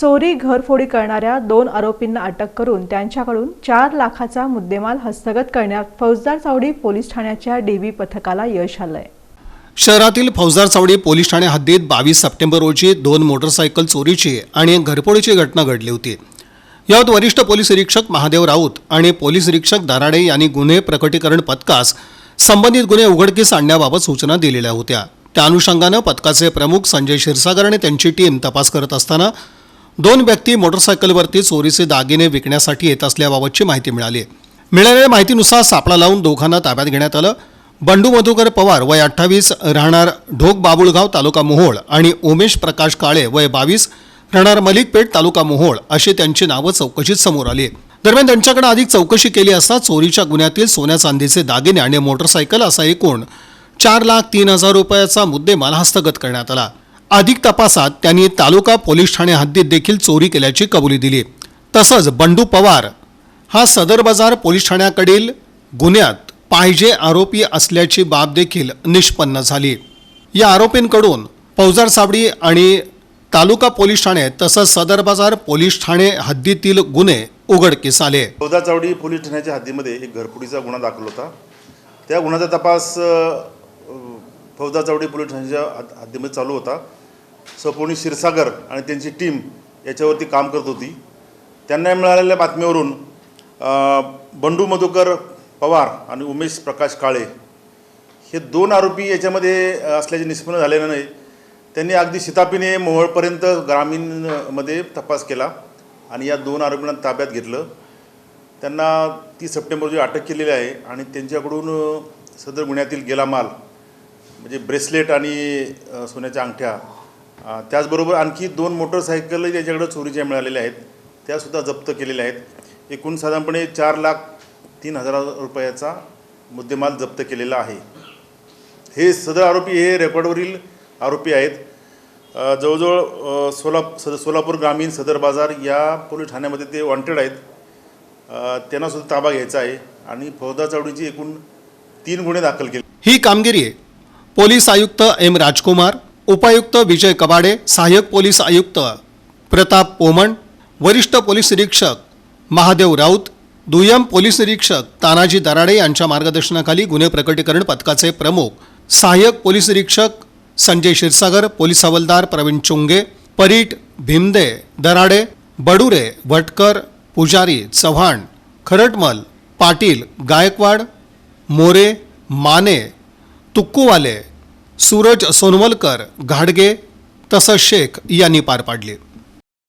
चोरी घरफोडी करणाऱ्या दोन आरोपींना अटक करून त्यांच्याकडून चार लाखाचा मुद्देमाल हस्तगत करण्यात फौजदार चावडी पोलीस ठाण्याच्या डीबी पथकाला यश आलंय. शहरातील फौजदार चावडी पोलीस ठाणे हद्दीत बावीस सप्टेंबर रोजी दोन मोटरसायकल चोरीची आणि घरफोडीची घटना घडली होती. यात वरिष्ठ पोलीस निरीक्षक महादेव राऊत आणि पोलीस निरीक्षक दराडे यांनी गुन्हे प्रकटीकरण पथकास संबंधित गुन्हे उघडकीस आणण्याबाबत सूचना दिलेल्या होत्या. त्या अनुषंगानं पथकाचे प्रमुख संजय क्षीरसागर आणि त्यांची टीम तपास करत असताना दोन व्यक्ती मोटरसायकलवरती चोरीचे दागिने विकण्यासाठी येत असल्याबाबतची माहिती मिळाली. मिळालेल्या माहितीनुसार सापळा लावून दोघांना ताब्यात घेण्यात आलं. बंडू मधुकर पवार वय अठ्ठावीस राहणार ढोक बाबुळगाव तालुका मोहोळ आणि उमेश प्रकाश काळे वय बावीस राहणार मलिकपेठ तालुका मोहोळ अशी त्यांची नावं चौकशीत समोर आली. दरम्यान त्यांच्याकडे अधिक चौकशी केली असता चोरीच्या गुन्ह्यातील सोन्या चांदीचे दागिने आणि मोटरसायकल असा एकूण चार लाख तीन हजार रुपयाचा मुद्देमाल हस्तगत करण्यात आला. अधिक तपासात त्यांनी तालुका पोलीस ठाणे हद्दीत देखील चोरी केल्याची कबुली दिली. तसंच बंडू पवार हा सदर बाजार पोलीस ठाण्याकडील गुन्ह्यात पाहिजे आरोपी असल्याची बाब देखील निष्पन्न झाली. या आरोपींकडून फौजार साबडी आणि तालुका पोलीस ठाणे तसंच सदर बाजार पोलीस ठाणे हद्दीतील गुन्हे उघडकीस आले. फौजार चावडी पोलीस ठाण्याच्या हद्दीमध्ये एक घरफुटीचा गुन्हा दाखल होता. त्या गुन्ह्याचा तपास फौजार चावडी पोलीस ठाण्याच्या हद्दीमध्ये चालू होता. सपोनी क्षीरसागर आणि त्यांची टीम याच्यावरती काम करत होती. त्यांना मिळालेल्या बातमीवरून बंडू मधुकर पवार आणि उमेश प्रकाश काळे हे दोन आरोपी याच्यामध्ये असल्याचे निष्पन्न झालेलं नाही. त्यांनी अगदी शितापीने मोहळपर्यंत ग्रामीणमध्ये तपास केला आणि या दोन आरोपींना ताब्यात घेतलं. त्यांना तीस सप्टेंबर रोजी अटक केलेली आहे आणि त्यांच्याकडून सदर गुन्ह्यातील गेला माल म्हणजे ब्रेसलेट आणि सोन्याच्या अंगठ्या त्याचबरोबर आणखी दोन मोटरसायकल ज्याच्याकडे चोरीच्या मिळालेल्या आहेत त्यासुद्धा जप्त केलेल्या आहेत. एकूण साधारणपणे चार लाख तीन हजार रुपयाचा मुद्देमाल जप्त केलेला आहे. हे सदर आरोपी हे रेकॉर्डवरील आरोपी आहेत. जवळजवळ सोला सद सोलापूर ग्रामीण सदर बाजार या पोलीस ठाण्यामध्ये ते वॉन्टेड आहेत. त्यांनासुद्धा ताबा घ्यायचा आहे आणि फौदा चावडीची एकूण तीन गुन्हे दाखल केले. ही कामगिरी पोलीस आयुक्त एम राजकुमार उपायुक्त विजय कबाडे सहाय्यक पोलीस आयुक्त प्रताप पोमण वरिष्ठ पोलीस निरीक्षक महादेव राऊत दुय्यम पोलीस निरीक्षक तानाजी दराडे यांच्या मार्गदर्शनाखाली गुन्हे प्रकटीकरण पथकाचे प्रमुख सहाय्यक पोलीस निरीक्षक संजय क्षीरसागर पोलीस हवालदार प्रवीण चुंगे परीट भिमदे दराडे बडुरे भटकर पुजारी चव्हाण खरटमल पाटील गायकवाड मोरे माने तुक्कूवाले सूरज सोनवलकर घाडगे तसंच शेख यांनी पार पाडली.